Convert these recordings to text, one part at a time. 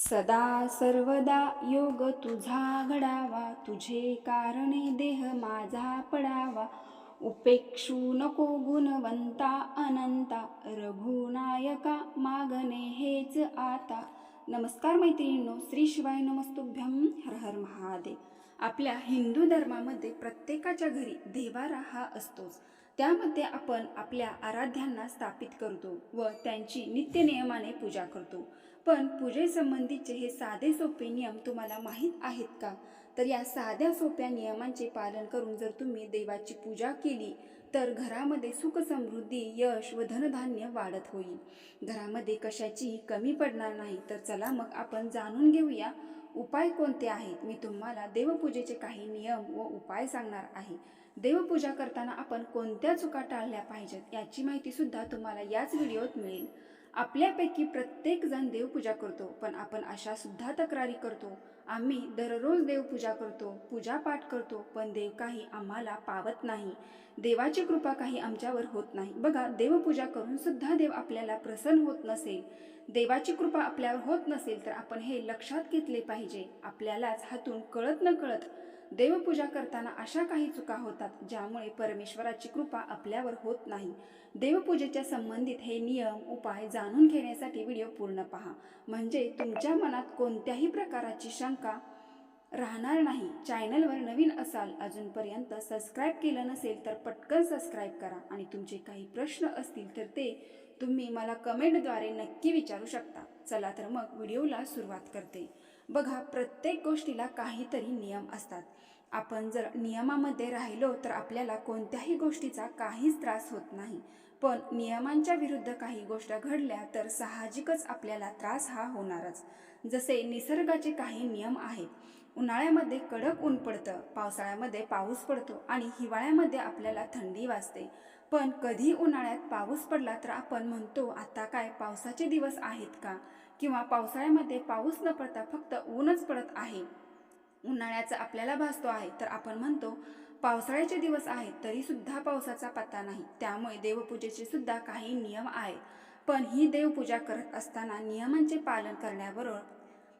सदा सर्वदा योग तुझा घडावा तुझे कारणे देह माझा पडावा. उपेक्षू नको गुणवंता अनंता रघुनायका मागणे हेच आता. नमस्कार मैत्रिणींनो श्री शिवाय नमस्तुभ्यम हर हर महादेव. आपल्या हिंदू धर्मामध्ये प्रत्येकाच्या घरी देवारा हा असतोच. त्यामध्ये आपण आपल्या आराध्यांना स्थापित करतो व त्यांची नित्यनियमाने पूजा करतो. पण पूजेसंबंधीचे हे साधे सोपे नियम तुम्हाला माहीत आहेत का? तर या साध्या सोप्या नियमांचे पालन करून जर तुम्ही देवाची पूजा केली तर घरामध्ये सुख समृद्धी यश व धनधान्य वाढत होईल. घरामध्ये कशाचीही कमी पडणार नाही तर चला मग आपण जाणून घेऊया उपाय कोणते आहेत? मी तुम्हाला देवपूजेचे काही नियम व उपाय सांगणार आहे. देवपूजा करताना आपण कोणत्या चुका टाळल्या पाहिजेत याची माहिती सुद्धा तुम्हाला याच व्हिडिओत मिळेल. आपल्यापैकी प्रत्येक जण देवपूजा करतो पण आपण अशा सुद्धा तक्रारी करतो. आम्ही दररोज देवपूजा करतो पूजापाठ करतो पण देव काही आम्हाला पावत नाही. देवाची कृपा काही आमच्यावर होत नाही. बघा देवपूजा करून सुद्धा देव आपल्याला प्रसन्न होत नसेल. देवाची कृपा आपल्यावर होत नसेल तर आपण हे लक्षात घेतले पाहिजे. आपल्यालाच हातून कळत न कळत देवपूजा करताना अशा काही चुका होतात ज्यामुळे परमेश्वराची कृपा आपल्यावर होत नाही. देवपूजेच्या संबंधित हे नियम उपाय जाणून घेण्यासाठी व्हिडिओ पूर्ण पहा. म्हणजे तुमच्या मनात कोणत्याही प्रकाराची शंका राहणार नाही. चॅनलवर नवीन असाल अजूनपर्यंत सबस्क्राईब केलं नसेल तर पटकन सबस्क्राईब करा आणि तुमचे काही प्रश्न असतील तर ते तुम्ही मला कमेंटद्वारे नक्की विचारू शकता. चला तर मग व्हिडिओला सुरुवात करते. बघा प्रत्येक गोष्टीला काहीतरी नियम असतात. आपण जर नियमामध्ये राहिलो तर आपल्याला कोणत्याही गोष्टीचा काहीच त्रास होत नाही. पण नियमांच्या विरुद्ध काही गोष्ट घडल्या तर साहजिकच आपल्याला त्रास हा होणारच. जसे निसर्गाचे काही नियम आहेत. उन्हाळ्यामध्ये कडक ऊन पडतं पावसाळ्यामध्ये पाऊस पडतो आणि हिवाळ्यामध्ये आपल्याला थंडी वाजते. पण कधी उन्हाळ्यात पाऊस पडला तर आपण म्हणतो आता काय पावसाचे दिवस आहेत का? किंवा पावसाळ्यामध्ये पाऊस न पडता फक्त ऊनच पडत आहे. उन्हाळ्याचा आपल्याला भासतो आहे. तर आपण म्हणतो पावसाळ्याचे दिवस आहेत तरी सुद्धा पावसाचा पत्ता नाही. त्यामुळे देवपूजेचे सुद्धा काही नियम आहेत. पण ही देवपूजा करत असताना नियमांचे पालन करण्याबरोबर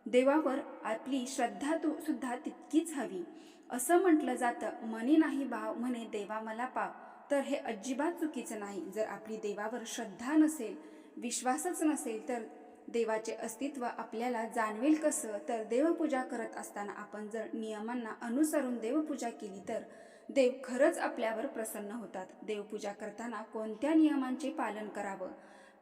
देवावर आपली श्रद्धा तू सुद्धा तितकीच हवी. असं म्हटलं जातं मनी नाही भाव म्हणे देवा मला पाव. तर हे अजिबात चुकीचं नाही. जर आपली देवावर श्रद्धा नसेल विश्वासच नसेल तर देवाचे अस्तित्व आपल्याला जाणवेल कसं? तर देवपूजा करत असताना आपण जर नियमांना अनुसरून देवपूजा केली तर देव खरंच आपल्यावर प्रसन्न होतात. देवपूजा करताना कोणत्या नियमांचे पालन करावं?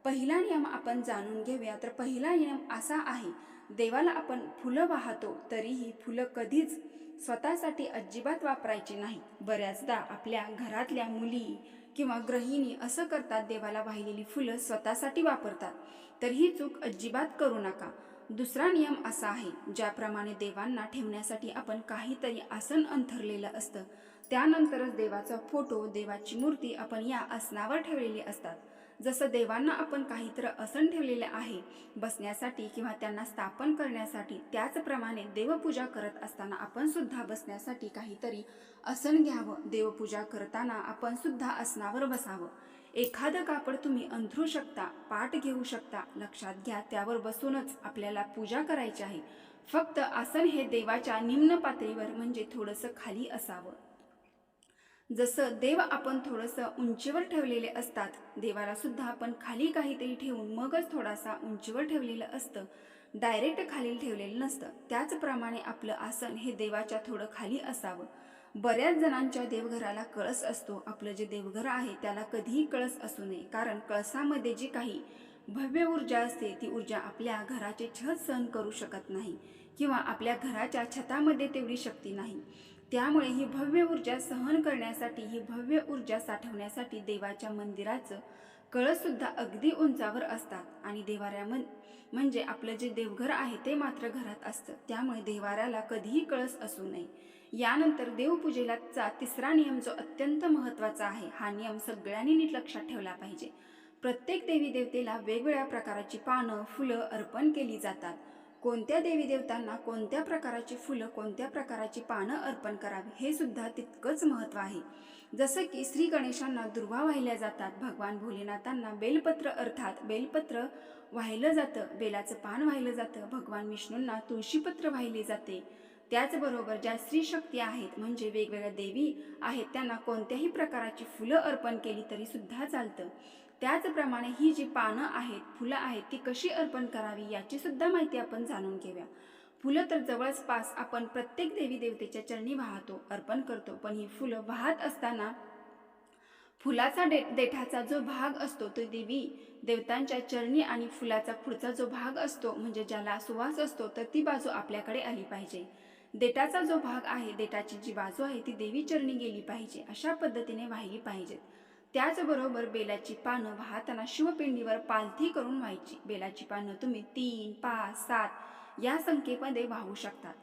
पहिला नियम आपण जाणून घेऊया. तर पहिला नियम असा आहे देवाला आपण फुलं वाहतो तरीही फुलं कधीच स्वतःसाठी अजिबात वापरायची नाही. बऱ्याचदा आपल्या घरातल्या मुली किंवा गृहिणी असं करतात देवाला वाहिलेली फुलं स्वतःसाठी वापरतात. तर ही चूक अजिबात करू नका. दुसरा नियम असा आहे ज्याप्रमाणे देवांना ठेवण्यासाठी आपण काहीतरी आसन अंथरलेलं असतं. त्यानंतरच देवाचा फोटो देवाची मूर्ती आपण या आसनावर ठेवलेली असतात. जसं देवांना आपण काहीतरी आसन ठेवलेले आहे बसण्यासाठी किंवा त्यांना स्थापन करण्यासाठी त्याचप्रमाणे देवपूजा करत असताना आपण सुद्धा बसण्यासाठी काहीतरी आसन घ्यावं. देवपूजा करताना आपण सुद्धा आसनावर बसावं. एखादं कापड तुम्ही अंथरू शकता पाठ घेऊ शकता लक्षात घ्या त्यावर बसूनच आपल्याला पूजा करायची आहे. फक्त आसन हे देवाच्या निम्न पातळीवर म्हणजे थोडंसं खाली असावं. जसं देव आपण थोडंसं उंचीवर ठेवलेले असतात देवाला सुद्धा आपण खाली काहीतरी ठेवून मगच थोडासा उंचीवर ठेवलेलं असतं. डायरेक्ट खाली ठेवलेलं नसतं. त्याचप्रमाणे आपलं आसन हे देवाच्या थोडं खाली असावं. बऱ्याच जणांच्या देवघराला कळस असतो. आपलं जे देवघर आहे त्याला कधीही कळस असू नये. कारण कळसामध्ये जी काही भव्य ऊर्जा असते ती ऊर्जा आपल्या घराचे छत सहन करू शकत नाही किंवा आपल्या घराच्या छतामध्ये तेवढी शक्ती नाही. त्यामुळे ही भव्य ऊर्जा सहन करण्यासाठी ही भव्य ऊर्जा साठवण्यासाठी देवाच्या मंदिराचं कळससुद्धा अगदी उंचावर असतात. आणि देवाऱ्यामन म्हणजे आपलं जे देवघर आहे ते मात्र घरात असतं. त्यामुळे देवाऱ्याला कधीही कळस असू नये. यानंतर देवपूजेलाचा तिसरा नियम जो अत्यंत महत्त्वाचा आहे हा नियम सगळ्यांनी नीट लक्षात ठेवला पाहिजे. प्रत्येक देवी देवतेला वेगवेगळ्या प्रकारची पानं फुलं अर्पण केली जातात. कोणत्या देवी देवतांना कोणत्या प्रकाराची फुलं कोणत्या प्रकाराची पानं अर्पण करावी हे सुद्धा तितकंच महत्त्व आहे. जसं की श्री गणेशांना दुर्वा वाहिल्या जातात भगवान भोलेनाथांना बेलपत्र अर्थात बेलपत्र वाहिलं जातं बेलाचं पान वाहिलं जातं भगवान विष्णूंना तुळशीपत्र वाहिले जाते. त्याचबरोबर ज्या स्त्री शक्ती आहेत म्हणजे वेगवेगळ्या देवी आहेत त्यांना कोणत्याही प्रकाराची फुलं अर्पण केली तरी सुद्धा चालतं. त्याचप्रमाणे ही जी पानं आहेत फुलं आहेत ती कशी अर्पण करावी याची सुद्धा माहिती आपण जाणून घेऊया. फुलं तर जवळपास आपण प्रत्येक देवी देवतेच्या चरणी वाहतो अर्पण करतो पण ही फुलं वाहत असताना फुलाचा डे देठाचा जो भाग असतो तो देवी देवतांच्या चरणी आणि फुलाचा पुढचा जो भाग असतो म्हणजे ज्याला सुवास असतो तर ती बाजू आपल्याकडे आली पाहिजे. देठाचा जो भाग आहे देठाची जी बाजू आहे ती देवी चरणी गेली पाहिजे अशा पद्धतीने वाहिली पाहिजेत. त्याचबरोबर बेलाची पानं वाहताना शिवपिंडीवर पालथी करून व्हायची. बेलाची पानं तुम्ही तीन पाच सात या संख्येमध्ये वाहू शकतात.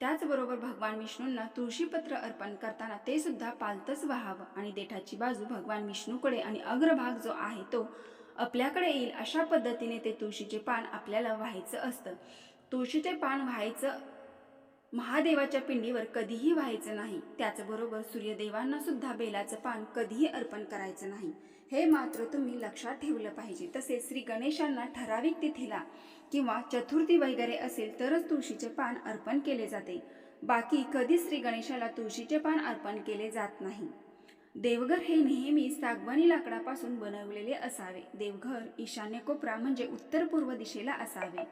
त्याचबरोबर भगवान विष्णूंना तुळशीपत्र अर्पण करताना ते सुद्धा पालतच व्हावं. आणि देठाची बाजू भगवान विष्णूकडे आणि अग्रभाग जो आहे तो आपल्याकडे येईल अशा पद्धतीने ते तुळशीचे पान आपल्याला व्हायचं असतं. तुळशीचे पान व्हायचं महादेवाच्या पिंडीवर कधीही व्हायचं नाही. त्याचबरोबर सूर्यदेवांना सुद्धा बेलाचं पान कधीही अर्पण करायचं नाही. हे मात्र तुम्ही लक्षात ठेवलं पाहिजे. तसेच श्री गणेशांना ठराविक तिथीला किंवा चतुर्थी वगैरे असेल तरच तुळशीचे पान अर्पण केले जाते. बाकी कधीच श्री गणेशाला तुळशीचे पान अर्पण केले जात नाही. देवघर हे नेहमी सागवानी लाकडापासून बनवलेले असावे. देवघर ईशान्य कोपरा म्हणजे उत्तर पूर्व दिशेला असावे.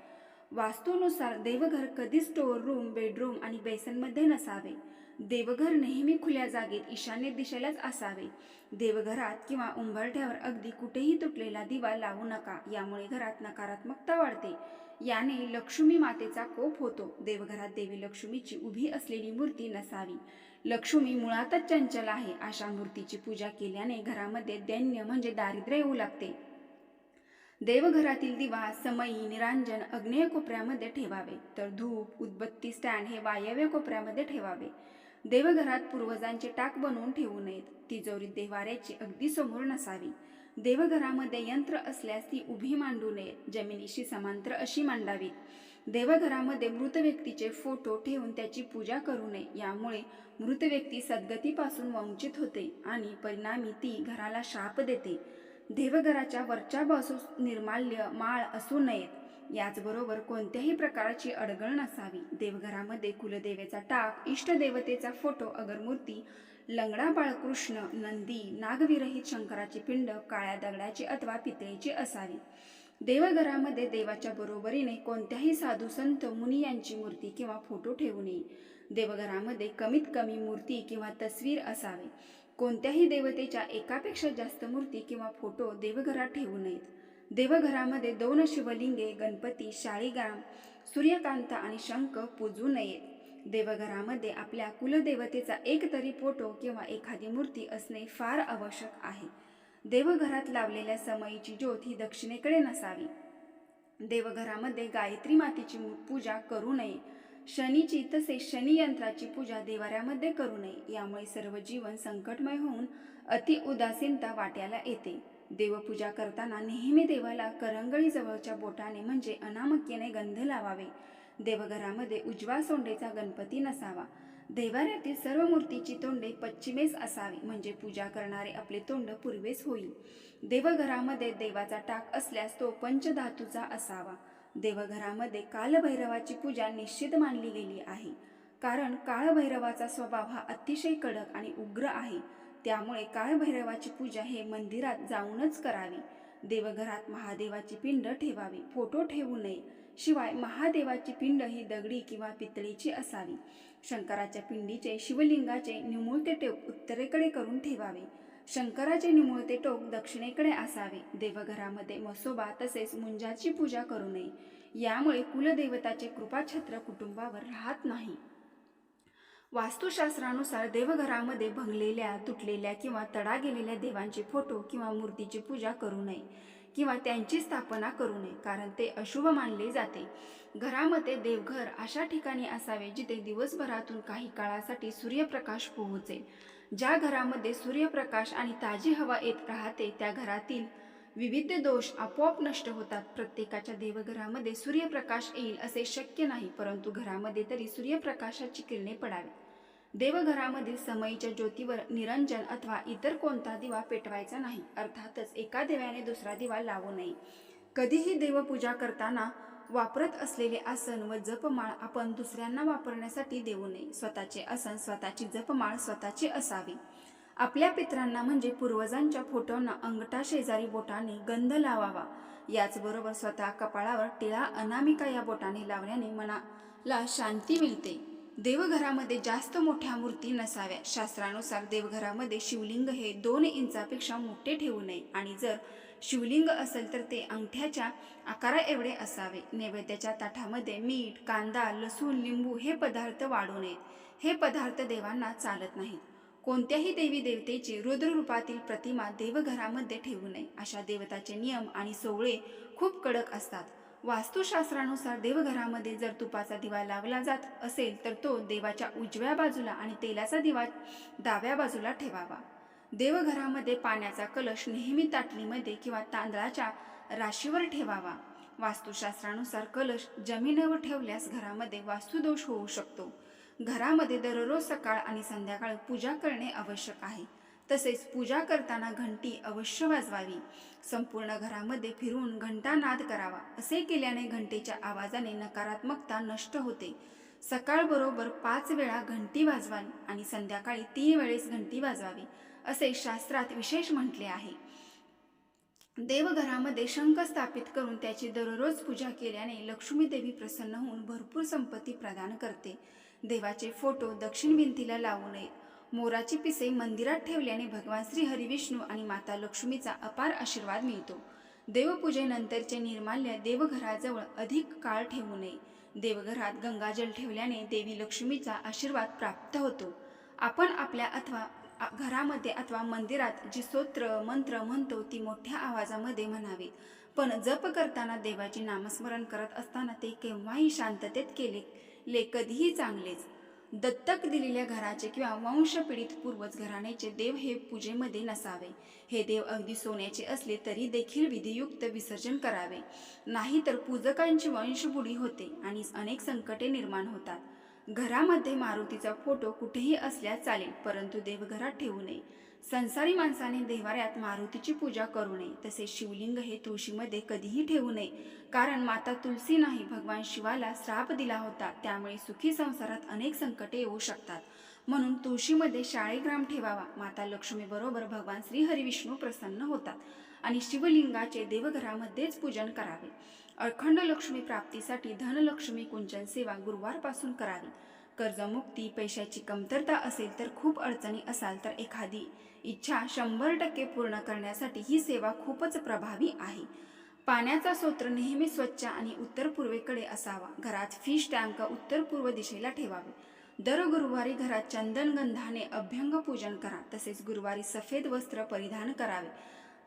वास्तूनुसार देवघर कधीच स्टोअर रूम बेडरूम आणि बेसनमध्ये नसावे. देवघर नेहमी खुल्या जागेत ईशान्य दिशेलाच असावे. देवघरात किंवा उंबरठ्यावर अगदी कुठेही तुटलेला दिवा लावू नका यामुळे घरात नकारात्मकता वाढते. याने लक्ष्मी मातेचा कोप होतो. देवघरात देवी लक्ष्मीची उभी असलेली मूर्ती नसावी. लक्ष्मी मुळातच चंचल आहे अशा मूर्तीची पूजा केल्याने घरामध्ये दैन्य म्हणजे दारिद्र्य येऊ लागते. देवघरातील दिवा समयी निरांजन अग्नेय कोपऱ्यामध्ये ठेवावे. तर धूप उदबत्ती स्टँड हे वायव्य कोपऱ्यामध्ये ठेवावे. देवघरात पूर्वजांचे टाक बनवून ठेवू नयेत. तिजोरी देवाऱ्याची अगदी समोर नसावी. देवघरामध्ये यंत्र असल्यास ती उभी मांडू नये जमिनीशी समांतर अशी मांडावी देवघरामध्ये मृत व्यक्तीचे फोटो ठेवून त्याची पूजा करू नये. यामुळे मृत व्यक्ती सद्गतीपासून वंचित होते आणि परिणामी ती घराला शाप देते. देवघराच्या वरच्या बाजूस निर्माल्य माळ असू नयेत. याचबरोबर कोणत्याही प्रकारची अडगळ नसावी. देवघरामध्ये कुलदेवेचा टाक इष्टदेवतेचा फोटो अगरमूर्ती लंगडा बाळकृष्ण नंदी नागविरहित शंकराची पिंड काळ्या दगडाची अथवा पितळेची असावी. देवघरामध्ये देवाच्या बरोबरीने कोणत्याही साधू संत मुनी यांची मूर्ती किंवा फोटो ठेवू नये. देवघरामध्ये कमीत कमी मूर्ती किंवा तस्वीर असावे. कोणत्याही देवतेच्या एकापेक्षा जास्त मूर्ती किंवा फोटो देवघरात ठेवू नयेत. देवघरामध्ये दोन शिवलिंगे गणपती शाळीग्राम सूर्यकांत आणि शंख पूजू नयेत. देवघरामध्ये आपल्या कुलदेवतेचा एक तरी फोटो किंवा एखादी मूर्ती असणे फार आवश्यक आहे. देवघरात लावलेल्या समयीची ज्योत ही दक्षिणेकडे नसावी. देवघरामध्ये गायत्री मातेची मू- पूजा करू नये. शनीची तसेच शनी यंत्राची पूजा देवाऱ्यामध्ये करू नये. यामुळे सर्व जीवन संकटमय होऊन अति उदासीनता वाट्याला येते. देवपूजा करताना नेहमी देवाला करंगळी जवळच्या बोटाने म्हणजे अनामक्याने गंध लावावे. देवघरामध्ये उजवा सोंडेचा गणपती नसावा. देवाऱ्यातील सर्व मूर्तीची तोंडे पश्चिमेस असावी म्हणजे पूजा करणारे आपले तोंड पूर्वेस होईल. देवघरामध्ये देवाचा टाक असल्यास तो पंचधातूचा असावा. देवघरामध्ये कालभैरवाची पूजा निश्चित मानली गेली आहे. कारण काळभैरवाचा स्वभाव हा अतिशय कडक आणि उग्र आहे. त्यामुळे काळभैरवाची पूजा हे मंदिरात जाऊनच करावी. देवघरात महादेवाची पिंड ठेवावी फोटो ठेवू नये. शिवाय महादेवाची पिंड ही दगडी किंवा पितळीची असावी. शंकराच्या पिंडीचे शिवलिंगाचे निमुळते टोक उत्तरेकडे करून ठेवावे. शंकराचे निमुळते टोक दक्षिणेकडे असावे. देवघरामध्ये मसोबा तसेच मुंजाची पूजा करू नये. यामुळे कुलदेवताचे कृपाछत्र कुटुंबावर राहत नाही. वास्तुशास्त्रानुसार देवघरामध्ये भंगलेल्या तुटलेल्या किंवा तडा गेलेल्या देवांचे फोटो किंवा मूर्तीची पूजा करू नये किंवा त्यांची स्थापना करू नये कारण ते अशुभ मानले जाते. घरामध्ये देवघर अशा ठिकाणी असावे जिथे दिवसभरातून काही काळासाठी सूर्यप्रकाश पोहोचेल. ज्या घरामध्ये सूर्यप्रकाश आणि ताजी हवा येत राहते त्या घरातील विविध दोष आपोआप नष्ट होतात. प्रत्येकाच्या देवघरामध्ये सूर्यप्रकाश येईल असे शक्य नाही परंतु घरामध्ये तरी सूर्यप्रकाशाची किरणे पडावी. देवघरामधील समईच्या ज्योतीवर निरंजन अथवा इतर कोणता दिवा पेटवायचा नाही. अर्थातच एका दिव्याने दुसरा दिवा लावू नये. कधीही देवपूजा करताना वापरत असलेले आसन व जपमाळ आपण दुसऱ्यांना वापरण्यासाठी देऊ नये. स्वतःचे आसन स्वतःची जपमाळ स्वतःची असावी. आपल्या पित्रांना म्हणजे पूर्वजांच्या फोटोंना अंगठा शेजारी बोटाने गंध लावावा. याचबरोबर स्वतः कपाळावर टिळा अनामिका या बोटाने लावल्याने मनाला शांती मिळते. देवघरामध्ये जास्त मोठ्या मूर्ती नसाव्या. शास्त्रानुसार देवघरामध्ये शिवलिंग हे दोन इंचापेक्षा मोठे ठेवू नये. आणि जर शिवलिंग असेल तर ते अंगठ्याच्या आकारा एवढे असावे. नैवेद्याच्या ताटामध्ये मीठ कांदा लसूण लिंबू हे पदार्थ वाढू नयेत. हे पदार्थ देवांना चालत नाहीत. कोणत्याही देवी देवतेची रुद्ररूपातील प्रतिमा देवघरामध्ये ठेवू नये. अशा देवताचे नियम आणि सोहळे खूप कडक असतात. वास्तुशास्त्रानुसार देवघरामध्ये जर तुपाचा दिवा लावला जात असेल तर तो देवाच्या उजव्या बाजूला आणि तेलाचा दिवा डाव्या बाजूला ठेवावा. देवघरामध्ये पाण्याचा कलश नेहमी ताटलीमध्ये किंवा तांदळाच्या राशीवर ठेवावा. वास्तुशास्त्रानुसार कलश जमिनीवर ठेवल्यास घरामध्ये वास्तुदोष होऊ शकतो. घरामध्ये दररोज सकाळ आणि संध्याकाळ पूजा करणे आवश्यक आहे. तसेच पूजा करताना घंटी अवश्य वाजवावी. संपूर्ण घरामध्ये फिरून घंटानाद करावा असे केल्याने घंटेच्या आवाजाने नकारात्मकता नष्ट होते. सकाळबरोबर पाच वेळा घंटी वाजवावी आणि संध्याकाळी तीन वेळेस घंटी वाजवावी असे शास्त्रात विशेष म्हटले आहे. देवघरामध्ये शंख स्थापित करून त्याची दररोज पूजा केल्याने लक्ष्मी देवी प्रसन्न होऊन भरपूर संपत्ती प्रदान करते. देवाचे फोटो दक्षिण भिंतीला लावू नये मोराची पिसे मंदिरात ठेवल्याने भगवान श्री हरिविष्णू आणि माता लक्ष्मीचा अपार आशीर्वाद मिळतो. देवपूजेनंतरचे निर्माल्य देवघराजवळ अधिक काळ ठेवू नये. देवघरात गंगाजल ठेवल्याने देवी लक्ष्मीचा आशीर्वाद प्राप्त होतो. आपण आपल्या अथवा घरामध्ये अथवा मंदिरात जी स्तोत्र मंत्र म्हणतो ती मोठ्या आवाजामध्ये म्हणावी. पण जप करताना देवाचे नामस्मरण करत असताना ते केव्हाही शांततेत केले ले कधीही चांगलेच. दत्तक दिलेल्या घराचे किंवा वंशपीडित पूर्वज घराण्याचे देव हे पूजेमध्ये नसावे. हे देव अगदी सोन्याचे असले तरी देखील विधियुक्त विसर्जन करावे. नाहीतर पूजकांची वंशबुडी होते आणि अनेक संकटे निर्माण होतात. घरामध्ये मारुतीचा फोटो कुठेही असल्यास चालेल परंतु देवघरात ठेवू नये. संसारी माणसाने देवाऱ्यात मारुतीची पूजा करू नये. तसेच शिवलिंग हे तुळशीमध्ये कधीही ठेवू नये. कारण माता तुलसी नाही भगवान शिवाला श्राप दिला होता. त्यामुळे सुखी संसारात अनेक संकटे येऊ शकतात. म्हणून तुळशीमध्ये शाळेग्राम ठेवावा. माता लक्ष्मीबरोबर भगवान श्रीहरिविष्णू प्रसन्न होतात आणि शिवलिंगाचे देवघरामध्येच पूजन करावे. अखंड लक्ष्मी प्राप्तीसाठी धनलक्ष्मी कुंचन सेवा गुरुवारपासून करावी. कर्जमुक्ती पैशाची कमतरता असेल तर खूप अडचणी असाल तर एखादी. इच्छा शंभर टक्के पूर्ण करण्यासाठी ही सेवा खूपच प्रभावी आहे. पाण्याचा स्रोत नेहमी स्वच्छ आणि उत्तर पूर्वेकडे असावा. घरात फिश टँक उत्तर पूर्व दिशेला ठेवावे. दर गुरुवारी घरात चंदनगंधाने अभ्यंग पूजन करा. तसेच गुरुवारी सफेद वस्त्र परिधान करावे.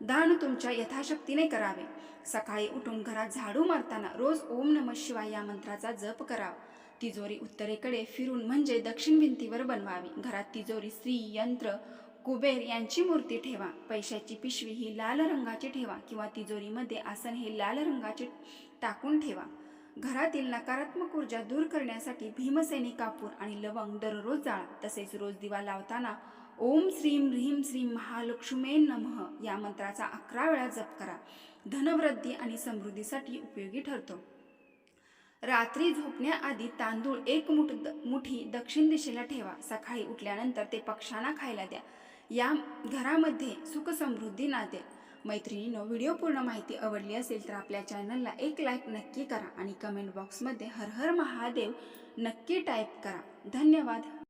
दान तुमच्या यथाशक्तीने करावे. सकाळी उठून घरात झाडू मारताना रोज ओम नम शिवाय या मंत्राचा जप करावा. तिजोरी उत्तरेकडे फिरून म्हणजे दक्षिण भिंतीवर बनवावी. घरात तिजोरी स्त्री यंत्र कुबेर यांची मूर्ती ठेवा. पैशाची पिशवी ही लाल रंगाची ठेवा किंवा तिजोरीमध्ये आसन हे लाल रंगाचे टाकून ठेवा. घरातील नकारात्मक ऊर्जा दूर करण्यासाठी भीमसेनी कापूर आणि लवंग दररोज जाळा. तसेच रोज दिवा लावताना ओम श्रीम ह्रीम श्रीम महालक्ष्मे नमः या मंत्राचा अकरा वेळा जप करा. धनवृद्धी आणि समृद्धीसाठी उपयोगी ठरतो. रात्री झोपण्याआधी तांदूळ एक मुठ द- मुठी दक्षिण दिशेला ठेवा. सकाळी उठल्यानंतर ते पक्ष्यांना खायला द्या. या घरामध्ये सुखसमृद्धी नाते मैत्रिणीनं व्हिडिओ पूर्ण माहिती आवडली असेल तर आपल्या चॅनलला एक लाईक नक्की करा आणि कमेंट बॉक्समध्ये हर हर महादेव नक्की टाईप करा. धन्यवाद.